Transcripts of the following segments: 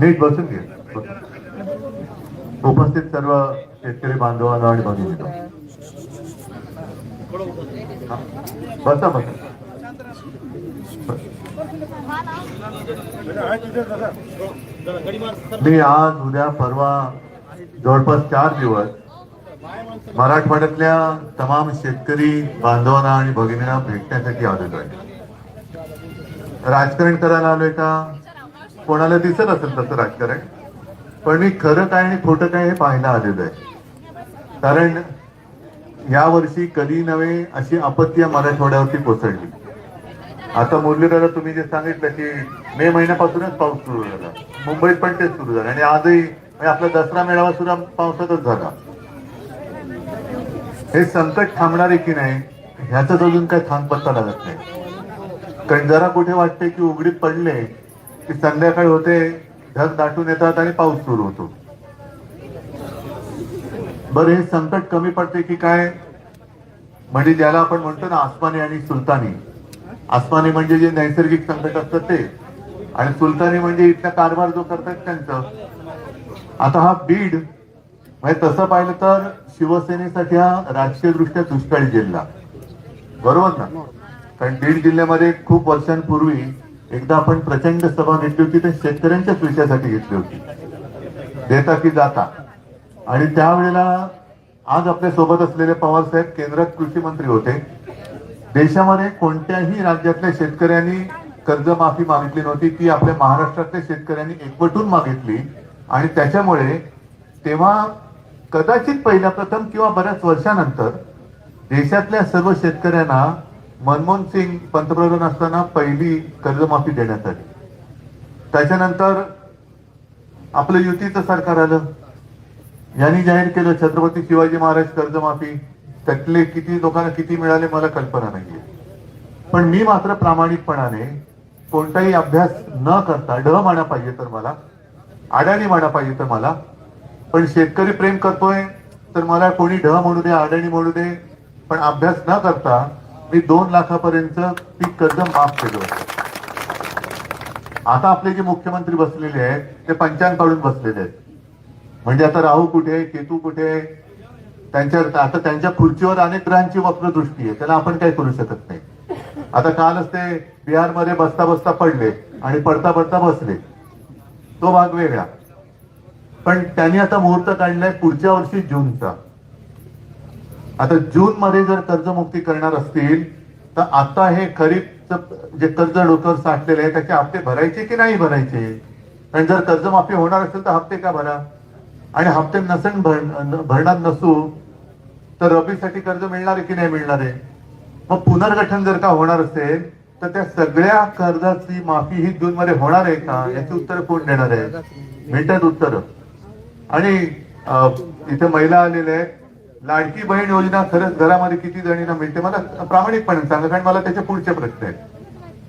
नीट बसून घे. उपस्थित सर्व शेतकरी बांधवांना आणि भगिनी बसा बसा. मी आज उद्या परवा जवळपास चार दिवस मराठवाड्यातल्या तमाम शेतकरी बांधवांना आणि भगिनींना भेटण्यासाठी आलेलो आहे. राजकारण करायला आलोय का? कोणाला दिसत असेल तसं राजकारण पण मी खरं काय आणि खोटं काय हे पाहायला आलेलं आहे. कारण यावर्षी कधी नव्हे अशी आपत्ती या मराठवाड्यावरती कोसळली. आता मुरलीधर तुम्ही जे सांगितलं की मे महिन्यापासूनच पाऊस सुरू झाला. मुंबईत पण तेच सुरू झालं. आणि आजही म्हणजे आपला दसरा मेळावा सुद्धा पावसातच झाला. हे संकट थांबणार आहे की नाही ह्याचाच अजून काही थांबपत्ता लागत नाही. कारण जरा कुठे वाटते की उघडीत पडले की संध्याकाळी होते ढग दाटून येतात आणि पाऊस सुरू होतो. बरं हे संकट कमी पडते की काय? म्हणजे ज्याला आपण म्हणतो ना आसमानी आणि सुलतानी. आसमानी म्हणजे जे नैसर्गिक संकट असतं ते. आणि सुलतानी म्हणजे इथला कारभार जो करतात त्यांचं. आता हा बीड म्हणजे तसं पाहिलं तर शिवसेनेसाठी हा राजकीय दृष्ट्या दुष्काळी जिल्हा. बरोबर ना? कारण बीड जिल्ह्यामध्ये खूप वर्षांपूर्वी एकदा आपण प्रचंड सभा घेतली होती ते शेतकऱ्यांच्याच विषयासाठी घेतली होती. देता की जाता. आणि त्यावेळेला आज आपल्यासोबत असलेले पवार साहेब केंद्रात कृषी मंत्री होते. देशामध्ये कोणत्याही राज्यातल्या शेतकऱ्यांनी कर्जमाफी मागितली नव्हती. ती आपल्या महाराष्ट्रातल्या शेतकऱ्यांनी एकवटून मागितली. आणि त्याच्यामुळे तेव्हा कदाचित पहिल्या प्रथम किंवा बऱ्याच वर्षानंतर देशातल्या सर्व शेतकऱ्यांना मनमोहन सिंग पंतप्रधान असताना पहिली कर्जमाफी देण्यात आली त्याच्यानंतर आपलं युतीचं सरकार आलं. यांनी जाहीर केलं छत्रपती शिवाजी महाराज कर्जमाफी. त्यातले किती लोकांना किती मिळाले मला कल्पना नाहीये. पण मी मात्र प्रामाणिकपणाने कोणताही अभ्यास न करता ढ म्हणा पाहिजे तर मला अडाणी म्हणा पाहिजे तर मला पण शेतकरी प्रेम करतोय तर मला कोणी ढ म्हणू दे अडाणी म्हणू दे पण अभ्यास न करता मी दोन लाखापर्यंत पीक कर्ज माफ केलं होतं. आता आपले जे मुख्यमंत्री बसलेले आहेत ते पंचांग काढून बसलेले आहेत. म्हणजे आता राहू कुठे केतू कुठे त्यांच्या आता त्यांच्या खुर्चीवर अनेक ग्रहांची वक्रदृष्टी आहे त्याला आपण काही करू शकत नाही. आता कालच ते बिहारमध्ये बसता बसता पडले आणि पडता पडता बसले. तो भाग वेगळा. पण त्यांनी आता मुहूर्त काढलाय पुढच्या वर्षी जूनचा. आता जून मध्ये जर कर्जमुक्ती करणार असतील तर आता हे खरीप जे कर्ज डोक्यावर साठलेले आहे त्याचे हप्ते भरायचे की नाही भरायचे? आणि जर कर्जमाफी होणार असेल तर हप्ते का भरा? आणि हप्ते नसेल भर भरणार नसू तर रबीसाठी कर्ज मिळणार आहे की नाही मिळणार आहे? मग पुनर्गठन जर का होणार असेल तर त्या सगळ्या कर्जाची माफी ही जून मध्ये होणार आहे का? याची उत्तर कोण देणार आहे? मिळतात उत्तर. आणि इथे महिला आलेल्या आहेत. लाडकी बहीण योजना खरंच घरामध्ये किती जणींना मिळते? मला प्रामाणिकपणे सांगा कारण मला त्याचे पुढचे प्रश्न आहेत.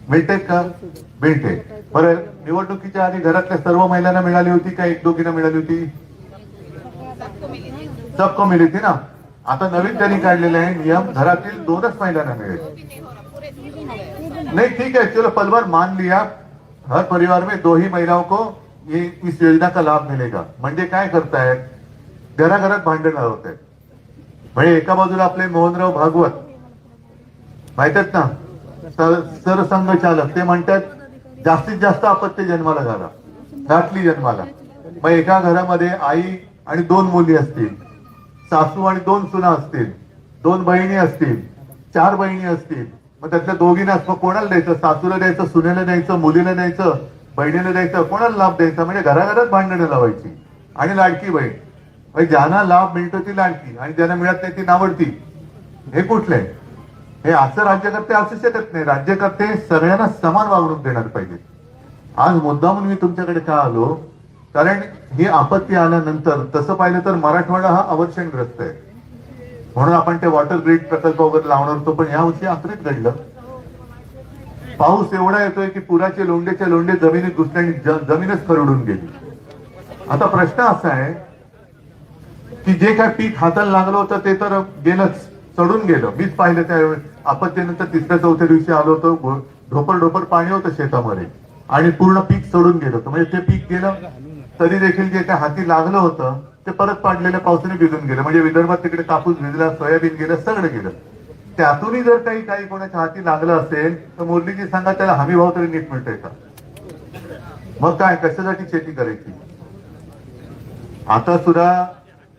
मिळते का? मिळते. बरं निवडणुकीच्या आधी घरातल्या सर्व महिलांना मिळाली होती का? एक दोघींना मिळाली होती? सबको मिली थी ना? आता नवीन त्यांनी काढलेले आहे नियम घरातील दोनच महिलांना मिळेल. नहीं ठीक है चलो पलवर मान लिया. हर परिवार में दो ही महिलाओं को ये इस योजना का लाभ मिलेगा. म्हणजे काय करतायत? घराघरात भांडण होत आहेत म्हणजे एका बाजूला आपले मोहनराव भागवत. माहीत आहेत ना? सर- सरसंघचालक ते म्हणतात जास्तीत जास्त अपत्य जन्माला घाला. घातली जन्माला. मग एका घरामध्ये आई आणि दोन मुली असतील. सासू आणि दोन सुना असतील. दोन बहिणी असतील. चार बहिणी असतील. मग त्यातल्या दोघींना मग कोणाला द्यायचं? सासूला द्यायचं सुनेला द्यायचं मुलीला द्यायचं बहिणीला द्यायचं? कोणाला लाभ द्यायचा? म्हणजे घराघरात भांडणं लावायची. आणि लाडकी बहीण. ज्यांना लाभ मिळतो ती लाडकी आणि ज्यांना मिळत नाही ती नावडती हे कुठले? हे असं राज्यकर्ते असू शकत नाही. राज्यकर्ते सगळ्यांना समान वागणूक देणार पाहिजे. आज मुद्दामून मी तुमच्याकडे का आलो? कारण ही आपत्ती आल्यानंतर तसं पाहिलं तर मराठवाडा हा अवर्षणग्रस्त आहे. म्हणून आपण ते वॉटर ग्रीड प्रकल्प वगैरे लावणार होतो पण यावर्षी आखरीत घडलं. पाऊस एवढा येतोय की पुराचे लोंडेच्या लोंडे जमिनीत घुसले आणि जमीनच खरडून गेली. आता प्रश्न असा आहे की जे काय पीक हाताला लागलं होतं ते तर गेलंच चढून गेलं. मीच पाहिलं त्यावेळेस आपत्तीनंतर तिसऱ्या चौथ्या दिवशी आलो होतो ढोपर ढोपर पाणी होतं शेतामध्ये. आणि पूर्ण पीक चढून गेलं होतं. म्हणजे ते पीक गेलं तरी देखील जे काय हाती लागलं होतं ते परत पाडलेल्या पावसाने भिजून गेलं. म्हणजे विदर्भात तिकडे कापूस भिजला सोयाबीन गेलं सगळं गेलं. त्यातूनही जर काही काही कोणाच्या हाती लागलं असेल तर मुरलीजी सांगा त्याला हमी भाव तरी नीट मिळतोय का? मग काय कशासाठी शेती करायची? आता सुद्धा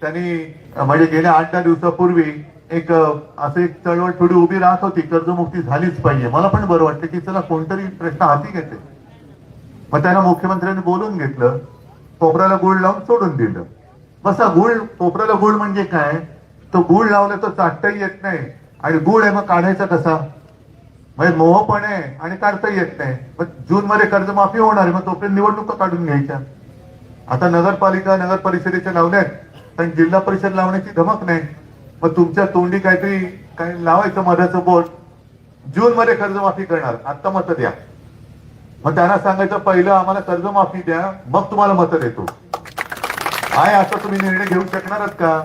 त्यांनी म्हणजे गेल्या आठ दहा दिवसापूर्वी एक अं, असं एक चळवळ थोडी उभी राहत होती कर्जमुक्ती झालीच पाहिजे. मला पण बरं वाटतं की चला कोणतरी प्रश्न हाती घेते मग त्यांना मुख्यमंत्र्यांनी बोलून घेतलं कोपऱ्याला गुळ लावून सोडून दिलं. बसा गुळ कोपऱ्याला गुळ म्हणजे काय? तो गुळ लावला तर चाटताही येत नाही. आणि गुळ आहे मग काढायचा कसा? म्हणजे मोह पण आहे आणि काढता येत नाही. मग जून मध्ये कर्जमाफी होणार आहे मग तोपर्यंत निवडणुका काढून घ्यायच्या. आता नगरपालिका नगर परिषदेच्या लावल्यात आणि जिल्हा परिषद लावण्याची धमक नाही. मग तुमच्या तोंडी काहीतरी काही लावायचं मधाचं बोट जून मध्ये कर्जमाफी करणार. आता मत द्या. मग त्यांना सांगायचं पहिलं आम्हाला कर्जमाफी द्या मग तुम्हाला मत देतो. आहे असं तुम्ही निर्णय घेऊ शकणारच का?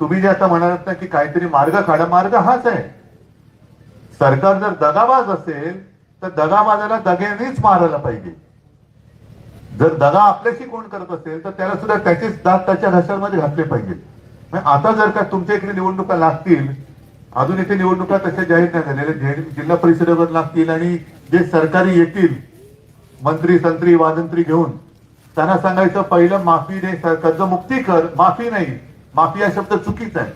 तुम्ही जे आता म्हणालात ना की काहीतरी मार्ग काढा. मार्ग हाच आहे. सरकार जर दगाबाज असेल तर दगाबाजाला दग्यानेच मारायला पाहिजे. जर दगा आपल्याशी कोण करत असेल तर त्याला सुद्धा त्याचेच दात त्याच्या घशामध्ये घातले पाहिजेत म्हणजे आता जर का तुमच्या इकडे निवडणुका लागतील अजून इथे निवडणुका तशा जाहीर नाही झालेल्या जिल्हा परिषदेवर लागतील आणि जे सरकारी येतील मंत्री संत्री वादंत्री घेऊन त्यांना सांगायचं पहिलं माफी नाही कर्जमुक्ती कर. माफी नाही. माफी हा शब्द चुकीचा आहे.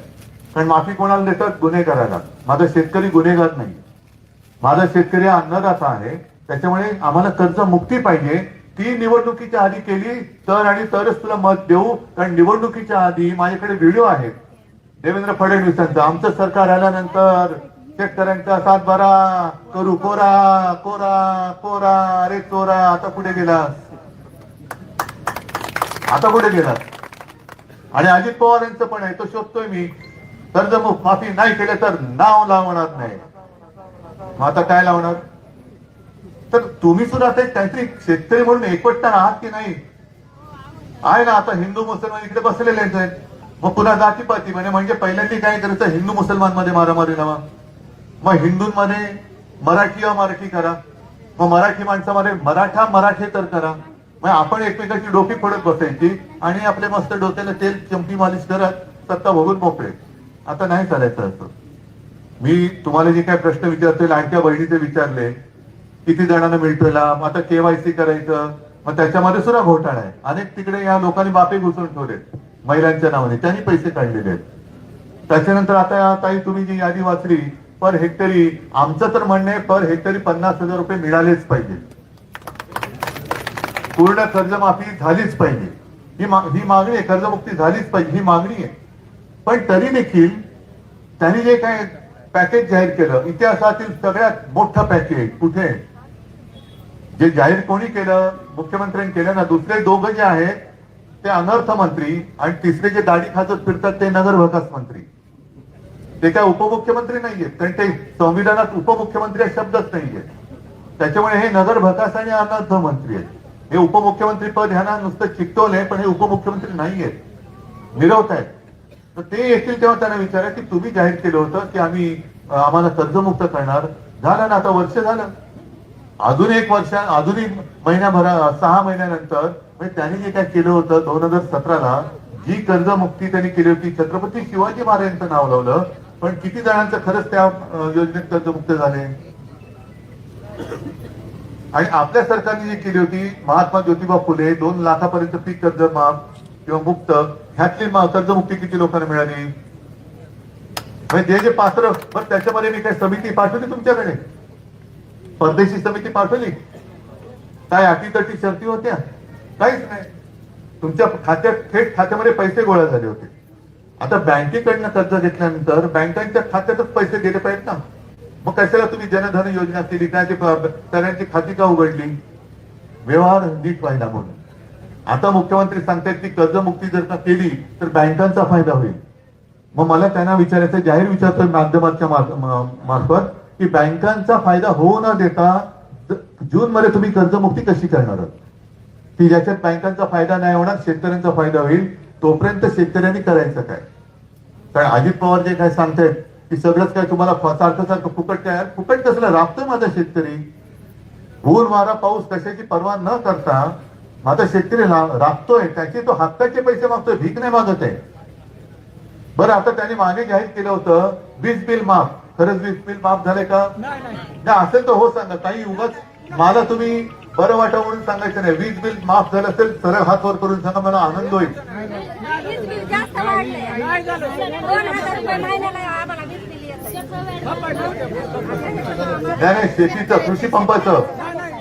कारण माफी कोणाला देतात? गुन्हेगाराला. माझा शेतकरी गुन्हेगार नाही. माझा शेतकरी हा अन्नदाता आहे. त्याच्यामुळे आम्हाला कर्ज मुक्ती पाहिजे. ती निवडणुकीच्या आधी केली तर आणि तरच तुला मत देऊ कारण निवडणुकीच्या आधी माझ्याकडे व्हिडिओ आहेत. देवेंद्र फडणवीसांचा आमचं सरकार आल्यानंतर शेतकऱ्यांचा सातबारा करू कोरा कोरा कोरा अरे चोरा आता कुठे गेला आता कुठे गेला आणि अजित पवार यांचं पण आहे तो शोधतोय मी. कर्जमुक्त माफी नाही केलं तर नाव लावणार नाही. मग आता काय लावणार? तर तुम्ही सुद्धा आता काहीतरी शेतकरी म्हणून एकवटता आहात की नाही? आहे ना आता हिंदू मुसलमान इकडे बसलेले आहेत. मग पुन्हा जातीपाती म्हणजे म्हणजे पहिल्यांदा काय करायचं? हिंदू मुसलमानमध्ये मारामारी लावा. मग हिंदूंमध्ये मराठी मराठी करा. मग मराठी माणसामध्ये मराठा मराठे तर करा. मग आपण एकमेकाची डोकी फोडत बसायची आणि आपले मस्त डोक्याला तेल चमकी मालिश करत सत्ता भोगून मोकळे. आता नाही चालायचं असं. मी तुम्हाला जे काय प्रश्न विचारतोय लाडक्या बहिणीचे विचारले किती जणांना मिळतोय लाभ? आता केवायसी करायचं. मग त्याच्यामध्ये सुद्धा घोटाळा आहे. अनेक तिकडे या लोकांनी बापे घुसून ठेवलेत. महिलांच्या नावाने. त्यांनी पैसे काढलेले आहेत. त्याच्यानंतर आता ताई तुम्ही जी यादी वाचली पर हेक्टरी आमचं तर म्हणणं आहे पर हेक्टरी पन्नास हजार रुपये मिळालेच पाहिजे. पूर्ण कर्जमाफी झालीच पाहिजे. ही ही मागणी आहे कर्जमुक्ती झालीच पाहिजे. ही मागणी आहे. पण तरी देखील त्यांनी जे काय पॅकेज जाहीर केलं इतिहासातील सगळ्यात मोठं पॅकेज कुठे जे जाहीर कोणी केलं मुख्यमंत्र्यांनी केलं ना दुसरे दोघं जे आहेत ते अनर्थ मंत्री आणि तिसरे जे दाढी खाचत फिरतात ते नगर विकास मंत्री. ते काय उपमुख्यमंत्री नाहीयेत कारण ते संविधानात उपमुख्यमंत्री हा शब्दच नाहीये त्याच्यामुळे हे नगर भकास आणि अनर्थ मंत्री आहेत. हे उपमुख्यमंत्री पद ह्यांना नुसतं चिकटवलंय पण हे उपमुख्यमंत्री नाहीयेत मिरवत आहेत. तर ते येतील तेव्हा त्यांना विचारा की तुम्ही जाहीर केलं होतं की आम्ही आम्हाला कर्जमुक्त करणार. झालं ना आता वर्ष झालं. अजून एक वर्ष अजून एक महिन्याभरा सहा महिन्यानंतर म्हणजे त्यांनी जे काय केलं होतं दोन हजार सतराला जी कर्जमुक्ती त्यांनी केली होती छत्रपती शिवाजी महाराजांचं नाव लावलं पण किती जणांचं खरंच त्या योजनेत कर्जमुक्त झाले? आणि आपल्या सरकारने जी केली होती महात्मा ज्योतिबा फुले दोन लाखापर्यंत पीक कर्ज माफ किंवा मुक्त ह्यातली कर्जमुक्ती किती लोकांना मिळाली? म्हणजे जे जे पात्र पण त्याच्यामध्ये मी काही समिती पाठवली तुमच्याकडे? परदेशी समिती पाठवली. काय अटी तटी शर्ती होत्या? काहीच नाही. तुमच्या खात्यात थेट खात्यामध्ये पैसे गोळा झाले होते. आता बँकेकडनं कर्ज घेतल्यानंतर बँकांच्या खात्यातच पैसे गेले पाहिजेत ना. मग कशाला तुम्ही जनधन योजना केली? त्याची सगळ्यांची खाती का उघडली? व्यवहार नीट व्हायला म्हणून. आता मुख्यमंत्री सांगतायत की कर्जमुक्ती जर का केली तर बँकांचा फायदा होईल. मग मला त्यांना विचारायचं जाहीर विचारतोय माध्यमाच्या मार्फत. की बँकांचा फायदा होऊ न देता जून मध्ये तुम्ही कर्जमुक्ती कशी करणार की ज्याच्यात बँकांचा फायदा नाही होणार शेतकऱ्यांचा फायदा होईल तोपर्यंत शेतकऱ्यांनी करायचं काय? कारण अजित पवार जे काय सांगतायत की सगळंच काय तुम्हाला सारखं सारखं फुकट काय? फुकट कसलं? राबतोय माझा शेतकरी. ऊन वारा पाऊस कशाची पर्वा न करता माझा शेतकरी राबतोय त्याचे तो हक्काचे पैसे मागतोय भीक नाही मागत आहे. बरं आता त्याने मागे जाहीर केलं होतं वीज बिल माफ. खरंच वीज बिल माफ झालंय का? नाही असेल तर हो सांगा. काही उगाच मला तुम्ही बरं वाटा म्हणून सांगायचं नाही. वीज बिल माफ झालं असेल सरळ हात वर करून सांगा मला आनंद होईल. नाही नाही शेतीचं कृषी पंपाचं.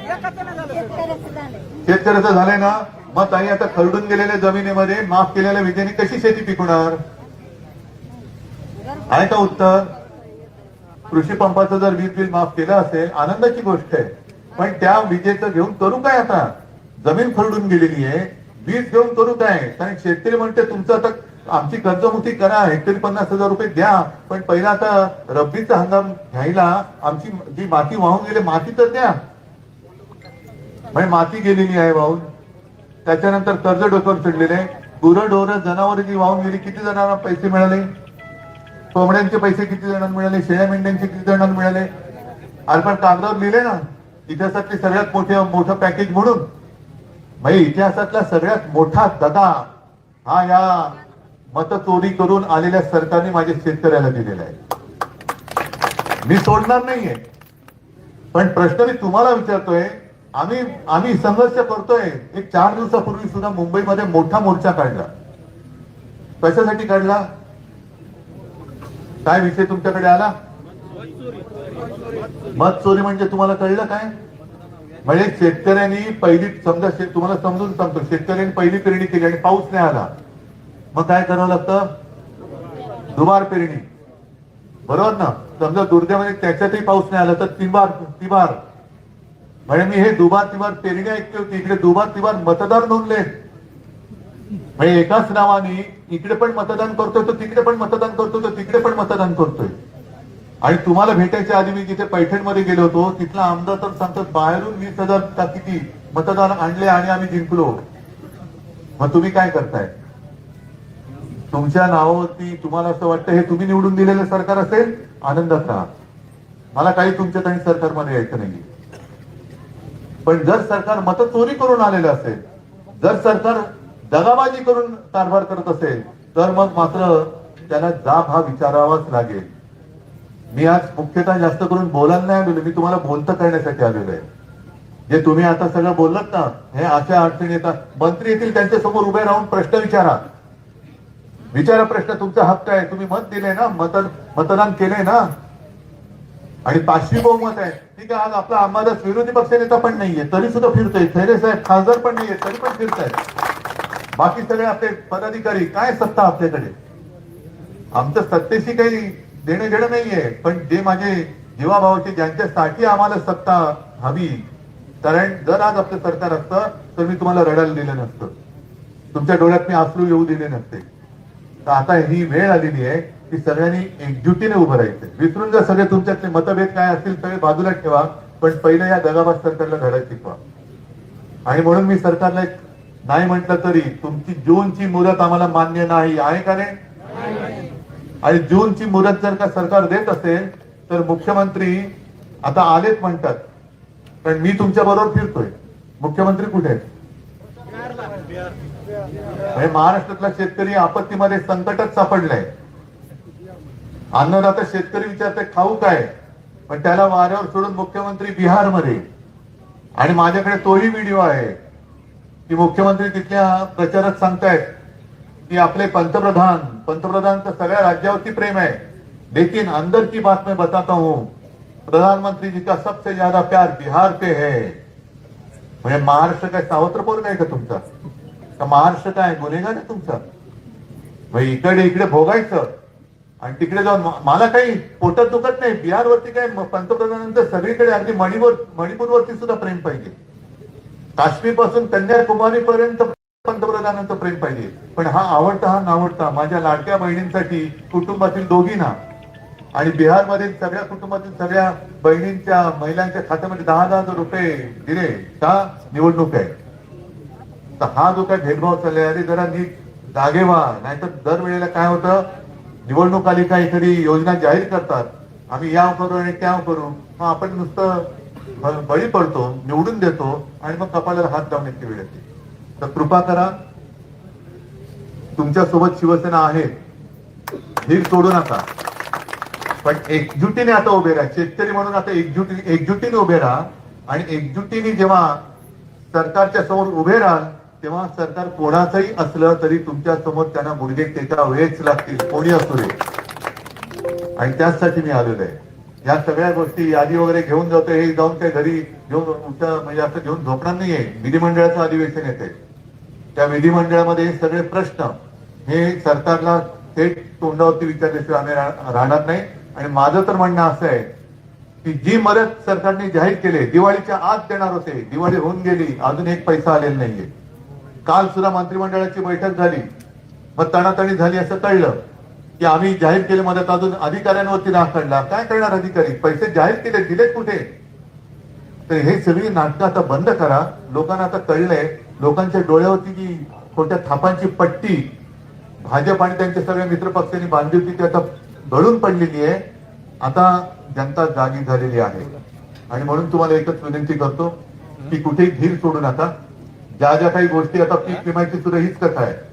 शेतकऱ्याचं झालंय. शेतकऱ्याचं झालंय ना? मग ताई आता खरडून गेलेल्या जमिनीमध्ये माफ केलेल्या विजेने कशी शेती पिकवणार? आहे का उत्तर? कृषी पंपाचं जर वीज बिल माफ केलं असेल आनंदाची गोष्ट आहे. पण त्या विजेचं घेऊन करू काय आता? जमीन खरडून गेलेली आहे. वीज घेऊन करू काय? कारण शेतकरी म्हणते तुमचं आता आमची कर्जमुक्ती करा हेक्टरी पन्नास हजार रुपये द्या. पण पहिला आता रब्बीचा हंगाम घ्यायला आमची जी माती वाहून गेली माती तर द्या. म्हणजे माती गेलेली आहे वाहून. त्याच्यानंतर कर्ज डोक्यावर चढलेले गुरं डोरं जनावर जी वाहून गेली किती जणांना पैसे मिळाले? कोंबड्यांचे पैसे किती जणांना मिळाले? शेळ्या मेंढ्यांचे किती जणांना मिळाले? अरे पण कागदावर लिहिले ना इतिहासातले सगळ्यात मोठे मोठं पॅकेज म्हणून. म्हणजे इतिहासातला सगळ्यात मोठा दगा हा या मत चोरी करून आलेल्या सरकारने माझ्या शेतकऱ्याला दिलेला आहे. मी सोडणार नाहीये. पण प्रश्न मी तुम्हाला विचारतोय आम्ही आम्ही संघर्ष करतोय. एक चार दिवसापूर्वी सुद्धा मुंबईमध्ये मोठा मोर्चा काढला. कशासाठी काढला? काय विषय तुमच्याकडे आला? मत चोरी म्हणजे तुम्हाला कळलं काय? म्हणजे शेतकऱ्यांनी पहिली समजा तुम्हाला समजून सांगतो शेतकऱ्यांनी पहिली पेरणी केली आणि पाऊस नाही आला. मग काय करावं लागतं? दुबार पेरणी. बरोबर ना? समजा दुर्दैवाने त्याच्यातही पाऊस नाही आला तर तिबार तिबार. म्हणजे मी हे दुबार तिबार पेरणी ऐकली होती. इकडे दुबार तिबार मतदार नोंदले. म्हणजे एकाच नावाने इकडे पण मतदान करतोय तो तिकडे पण मतदान करतोय तो तिकडे पण मतदान करतोय. आणि तुम्हाला भेटायच्या आधी मी जिथे पैठणमध्ये गेलो होतो तिथला आमदार तर सांगतात बाहेरून वीस हजार किती मतदान आणले आणि आम्ही जिंकलो. मग तुम्ही काय करताय? तुमच्या नावावरती तुम्हाला असं वाटतं हे तुम्ही निवडून दिलेलं सरकार असेल आनंदात राहा. मला काही तुमच्या काही सरकारमध्ये यायचं नाही पण जर सरकार मत चोरी करून आलेलं असेल जर सरकार दगाबाजी करून कारभार करत असेल तर मग मात्र त्याला जाब हा विचारावाच लागेल. मी आज मुख्यतः जास्त करून बोलायला नाही आलेलो मी तुम्हाला बोलतं करण्यासाठी आलेलो आहे. जे तुम्ही आता सगळं बोललात ना हे अशा अडचणी येतात मंत्री येतील त्यांच्यासमोर उभे राहून प्रश्न विचारा. विचारा प्रश्न तुमचा हक्क आहे. तुम्ही मत दिले ना मतदान मतदान केले ना. आणि पाचवी बहुमत आहे. ठीक आहे आज आपला आम्हाला विरोधी पक्ष नेता पण नाहीये तरी सुद्धा फिरतोय. खैरे साहेब खासदार पण नाहीये तरी पण फिरतायत. बाकी सगळे आपले पदाधिकारी काय सत्ता आपल्याकडे? आमचं सत्तेशी काही देणं घेणं नाहीये पण जे माझे जीवाभावाचे ज्यांच्यासाठी आम्हाला सत्ता हवी कारण जर आज आपलं सरकार असतं तर मी तुम्हाला रडायला दिलं नसतं. तुमच्या डोळ्यात मी आसरू येऊ दिले नसते. तर आता ही वेळ आलेली आहे की सगळ्यांनी एकजुटीने उभं राहायचं. विसरून जर सगळे तुमच्यातले मतभेद काय असतील सगळे बाजूला ठेवा पण पहिलं या दगाबाज सरकारला धडा शिकवा. आणि म्हणून मी सरकारला एक नाही म्हटलं तरी तुमची जूनची मुदत आम्हाला मान्य नाही आहे का रे आणि जूनची मुदत जर का सरकार देत असेल तर मुख्यमंत्री आता आलेच म्हणतात. पण मी तुमच्या बरोबर फिरतोय. मुख्यमंत्री कुठे आहेत? महाराष्ट्रातला शेतकरी आपत्तीमध्ये संकटात सापडलाय. अन्नदाता शेतकरी विचारते खाऊ काय? पण त्याला वाऱ्यावर सोडून मुख्यमंत्री बिहारमध्ये. आणि माझ्याकडे तोही व्हिडिओ आहे. की मुख्यमंत्री तिथल्या प्रचारात सांगतायत की आपले पंतप्रधान पंतप्रधान तर सगळ्या राज्यावरती प्रेम आहे. लेकिन अंदर की बात मैं बताता हूँ प्रधानमंत्री जी का सबसे ज्यादा प्यार बिहार पे है. म्हणजे महाराष्ट्र काय सावत्रपूर काय का तुमचा? का महाराष्ट्र काय गुन्हेगार आहे तुमचा? म्हणजे इकडे इकडे भोगायचं. आणि तिकडे जाऊन मला काही पोटात दुखत नाही. बिहारवरती काय पंतप्रधानांचं सगळीकडे अगदी मणिपूर मणिपूरवरती सुद्धा प्रेम पाहिजे. काश्मीरपासून कन्याकुमारी पर्यंत पंतप्रधानांचं प्रेम पाहिजे. पण हा आवडता हा नावडता माझ्या लाडक्या बहिणींसाठी कुटुंबातील दोघींना आणि बिहारमधील सगळ्या कुटुंबातील सगळ्या बहिणींच्या महिलांच्या खात्यामध्ये दहा दहा हजार रुपये दिले का? निवडणूक आहे. तर हा जो काय भेदभाव चाललाय अरे जरा नीट जागे व्हा. नाहीतर दरवेळेला काय होतं? निवडणूक आली का एखादी योजना जाहीर करतात. आम्ही या करू आणि त्या करू. मग आपण नुसतं बळी पडतो निवडून देतो आणि मग कपाळाला हात लावण्याची वेळ येते. तर कृपा करा तुमच्यासोबत शिवसेना आहे धीर सोडू नका. पण एकजुटीने आता उभे राहा शेतकरी म्हणून आता एकजुटी एकजुटीने उभे राहा आणि एकजुटीने जेव्हा सरकारच्या समोर उभे राहाल तेव्हा सरकार कोणाचंही असलं तरी तुमच्यासमोर त्यांना गुडघे वेळेच लागतील कोणी असू दे आणि त्याचसाठी मी आलेलो आहे. या सगळ्या गोष्टी यादी वगैरे घेऊन जातो हे जाऊन काही घरी घेऊन म्हणजे असं घेऊन झोपणार नाहीये विधिमंडळाचं अधिवेशन येते त्या विधिमंडळामध्ये हे सगळे प्रश्न हे सरकारला थेट तोंडावरती विचारल्याशिवाय आम्ही राहणार नाही. आणि माझं तर म्हणणं असं आहे की जी मदत सरकारने जाहीर केली दिवाळीच्या आत देणार होते दिवाळी होऊन गेली अजून एक पैसा आलेला नाहीये. काल सुद्धा मंत्रिमंडळाची बैठक झाली मग तणातणी झाली असं कळलं. की आम्ही जाहीर केले मदत अजून अधिकाऱ्यांवरती नाकारला काय करणार अधिकारी? पैसे जाहीर केले दिलेत कुठे? तर हे सगळी नाटकं आता बंद करा. लोकांना आता कळलंय. लोकांच्या डोळ्यावरती जी खोट्या थापांची पट्टी भाजप आणि त्यांच्या सगळ्या मित्र पक्षांनी बांधली होती ती आता गळून पडलेली आहे. आता जनता जागी झालेली आहे. आणि म्हणून तुम्हाला एकच विनंती करतो की कुठेही धीर सोडू नका. ज्या ज्या काही गोष्टी आता पीक विम्याची सुद्धा हीच कथा आहे.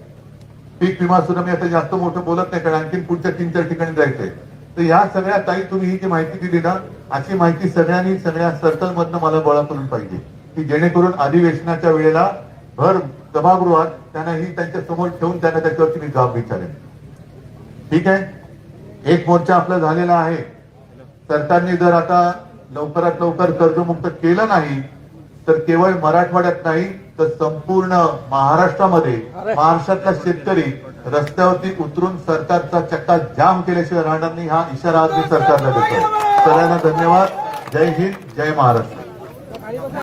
पीक विमा सुद्धा मी आता जास्त मोठं बोलत नाही कारण आणखी पुढच्या तीन चार ठिकाणी जायचंय. तर या सगळ्या ताई तुम्ही ही जी माहिती दिली ना अशी माहिती सगळ्यांनी सगळ्या सर्कल मधनं मला गोळा करून पाहिजे. की जेणेकरून अधिवेशनाच्या वेळेला भर सभागृहात त्यांना ही त्यांच्यासमोर ठेवून त्यांना त्याच्यावरती मी जबाब विचारेन. ठीक आहे? एक मोर्चा आपला झालेला आहे. सरकारने जर आता लवकरात लवकर कर्जमुक्त केलं नाही तर केवळ मराठवाड्यात नाही तर संपूर्ण महाराष्ट्रामध्ये महाराष्ट्रातला शेतकरी रस्त्यावरती उतरून सरकारचा चक्का जाम केल्याशिवाय राहणार नाही हा इशारा आज मी सरकारला देतोय. सगळ्यांना धन्यवाद. जय हिंद जय महाराष्ट्र.